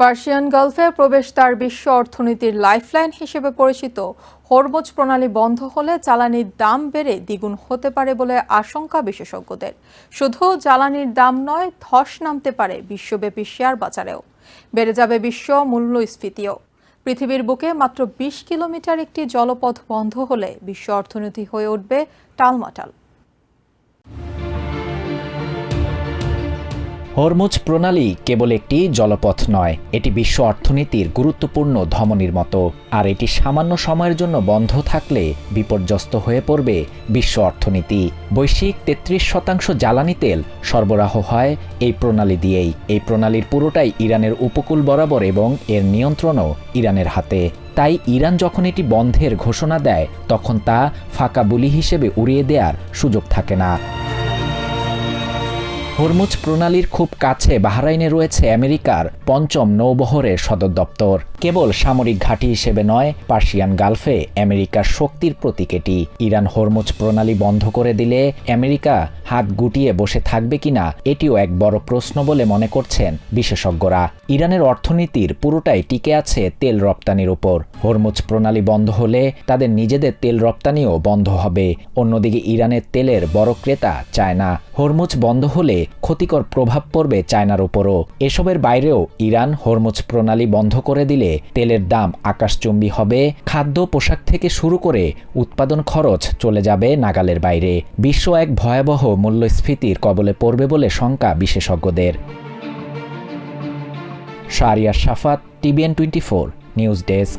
Persian গালফে প্রবেশ তার বিশ্ব অর্থনীতির লাইফলাইন হিসেবে পরিচিত। হরমুজ প্রণালী বন্ধ হলে জ্বালানির দাম বেড়ে দ্বিগুণ হতে পারে বলে আশঙ্কা বিশেষজ্ঞদের। শুধু জ্বালানির দাম নয়, ধস নামতে পারে বিশ্বব্যাপী শেয়ার বাজারেও। বেড়ে যাবে বিশ্ব মূল্যস্ফীতিও। পৃথিবীর বুকে মাত্র বিশ কিলোমিটার একটি জলপথ বন্ধ হলে বিশ্ব অর্থনীতি হয়ে উঠবে টালমাটাল। হরমুজ প্রণালী কেবল একটি জলপথ নয়, এটি বিশ্ব অর্থনীতির গুরুত্বপূর্ণ ধমনির মতো। আর এটি সামান্য সময়ের জন্য বন্ধ থাকলে বিপর্যস্ত হয়ে পড়বে বিশ্ব অর্থনীতি। বৈশ্বিক তেত্রিশ শতাংশ জ্বালানি তেল সরবরাহ হয় এই প্রণালী দিয়েই। এই প্রণালীর পুরোটাই ইরানের উপকূল বরাবর এবং এর নিয়ন্ত্রণও ইরানের হাতে। তাই ইরান যখন এটি বন্ধের ঘোষণা দেয়, তখন তা ফাঁকা বুলি হিসেবে উড়িয়ে দেওয়ার সুযোগ থাকে না। হরমুজ প্রণালীর খুব কাছে বাহরাইনে রয়েছে আমেরিকার পঞ্চম নৌবহরের সদর দপ্তর। কেবল সামরিক ঘাঁটি হিসেবে নয়, পার্সিয়ান গালফে আমেরিকার শক্তির প্রতীক এটি। ইরান হরমুজ প্রণালী বন্ধ করে দিলে আমেরিকা হাত গুটিয়ে বসে থাকবে কিনা, এটিও এক বড় প্রশ্ন বলে মনে করছেন বিশেষজ্ঞরা। ইরানের অর্থনীতির পুরোটাই টিকে আছে তেল রপ্তানির উপর হরমুজ প্রণালী বন্ধ হলে তাদের নিজেদের তেল রপ্তানিও বন্ধ হবে। অন্যদিকে ইরানের তেলের বড় ক্রেতা চায়না। হরমুজ বন্ধ হলে ক্ষতিকর প্রভাব পড়বে চায়নার উপরও। এসবের বাইরেও ইরান হরমুজ প্রণালী বন্ধ করে দিলে তেলের দাম আকাশচুম্বী হবে। খাদ্য পোশাক থেকে শুরু করে উৎপাদন খরচ চলে যাবে নাগালের বাইরে। বিশ্ব এক ভয়াবহ মূল্যস্ফীতির কবলে পড়বে বলে শঙ্কা বিশেষজ্ঞদের। Shariya Shafat TBN twenty four, news desk.